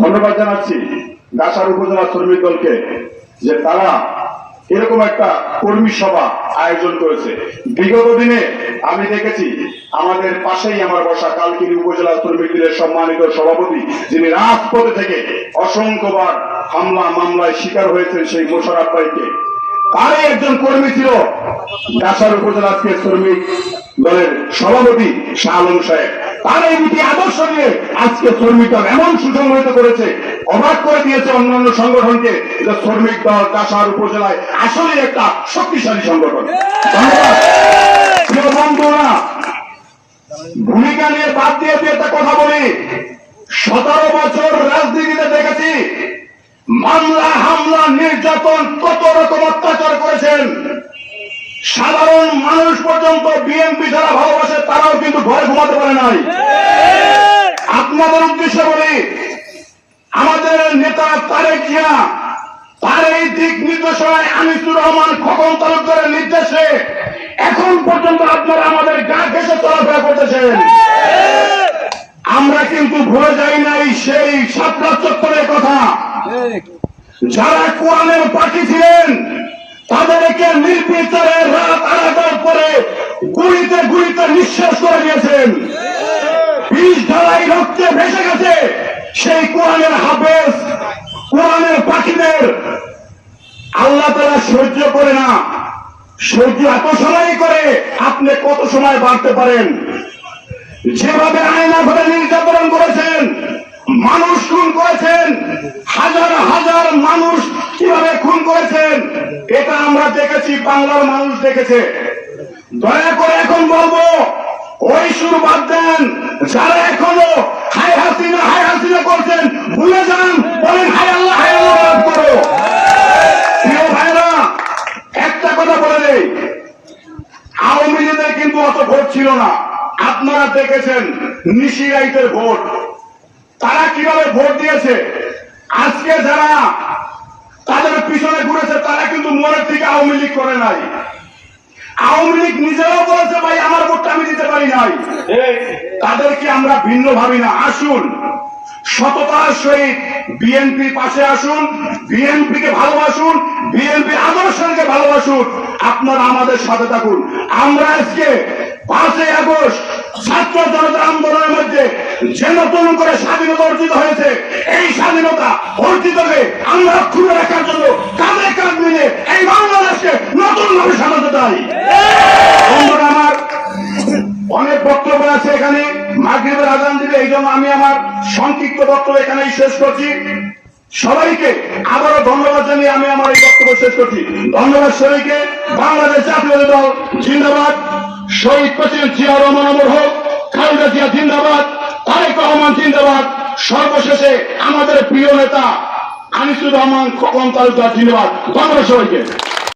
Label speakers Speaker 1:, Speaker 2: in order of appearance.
Speaker 1: ধন্যবাদ জানাচ্ছি গাছার উপজেলা শ্রমিক দলকে যে তারা এরকম একটা কর্মী সভা আয়োজন করেছে। বিগত দিনে আমি দেখেছি আমাদের পাশেই আমার বসা কালকিনি উপজেলা শ্রমিক দলের সম্মানিত সভাপতি, যিনি রাজপথে থেকে অসংখ্যবার হামলা, মামলায় শিকার হয়েছেন সেই মোশারফ ভাইকে। তারই একজন কর্মী ছিল গাছার উপজেলা শ্রমিক দলের সভাপতি শাহ আলম সাহেব। তার এই নীতি আদর্শ নিয়ে আজকে শ্রমিক দল এমন সুসংগঠিত করেছে, অবাক করে দিয়েছে অন্যান্য সংগঠনকে যে শ্রমিক দল কাছার উপজেলায় আসলে একটা শক্তিশালী সংগঠন। বন্ধুরা, ভূমিকা নিয়ে বাদ দিয়ে একটা কথা বলি। সতেরো বছর রাজনীতিতে দেখেছি, মামলা, হামলা, নির্যাতন, কত রকম অত্যাচার করেছেন। সাধারণ মানুষ পর্যন্ত বিএনপি তারাও কিন্তু ঘরে ঘুমাতে পারে নাই। আপনাদের উদ্দেশ্যে বলি আমাদের নেতা তারেক জিয়া তার এই দিক নির্দেশনায় আনিসুর রহমান খোকন তালুকদারের নির্দেশে এখন পর্যন্ত আপনারা আমাদের গা ঘেসে চলাফেরা করতেছেন। আমরা কিন্তু ভুলে যাই নাই সেই সাতটা চত্বরের কথা। যারা কোরআনের পাখি ছিলেন নিঃশ্বাস করে দিয়েছেন বিষ ঢালাই রক্তে ভেসে গেছে। সেই কোরআনের হাফেজ, কোরআনের পাখিদের আল্লাহ তারা সহ্য করে না। সহ্য এত সময় করে, আপনি কত সময় বাড়তে পারেন? যেভাবে আয়না ঘরে নির্যাতন করেছেন, মানুষ খুন করেছেন, হাজার হাজার মানুষ কীভাবে খুন করেছেন, এটা আমরা দেখেছি, বাংলার মানুষ দেখেছে। দয়া করে এখন বলব, ওই সুর বাদ দেন। যারা এখনও হাই হাসিনা হাই হাসিনা করছেন, ভুলে যান, বলেন হাই আল্লাহ হাই আল্লাহ করো। প্রিয় ভাইরা একটা কথা বলে নেই। আওয়ামী লীগের কিন্তু অত ভোট ছিল না। আপনারা দেখেছেন নিশিরাইতের ভোট। তারা কীভাবে ভোট দিয়েছে? আজকে যারা তাদের পিছনে ঘুরেছে, তারা কিন্তু মনের থেকে আওয়ামী লীগ করে নাই। আওয়ামী লীগ নিজেরাও বলেছে ভাই আমার ভোটটা আমি দিতে পারি নাই। তাদেরকে আমরা ভিন্ন ভাবি না। আসুন সততার সহিত বিএনপির পাশে আসুন বিএনপি কে ভালোবাসুন বিএনপি আদর্শকে ভালোবাসুন আপনারা আমাদের সাথে থাকুন। আমরা আজকে পাঁচই আগস্ট ছাত্র জনতা আন্দোলনের মধ্যে যে নতুন করে স্বাধীনতা অর্জিত হয়েছে এই স্বাধীনতা অর্জিতকে আমরা খুলে রাখার জন্য কাঁধে কাঁধ মিলে এই বাংলাদেশকে নতুন ভাবে সাজাতে চাই বন্ধুরা আমার অনেক বক্তব্য আছে এখানে। মাগরীবের আজান দিবে এই জন্য আমি আমার সংক্ষিপ্ত বক্তব্য এখানেই শেষ করছি। সবাইকে আবারও ধন্যবাদ জানিয়ে আমি আমার এই বক্তব্য শেষ করছি। ধন্যবাদ সবাইকে। বাংলাদেশ জাতীয় দল জিন্দাবাদ। শহীদ প্রেসিডেন্ট জিয়া রহমান অমর হোক, খালেদা জিয়া জিন্দাবাদ, তারেক রহমান জিন্দাবাদ। সর্বশেষে আমাদের প্রিয় নেতা আনিসুর রহমান খোকন তালুকদার জিন্দাবাদ। ধন্যবাদ সবাইকে।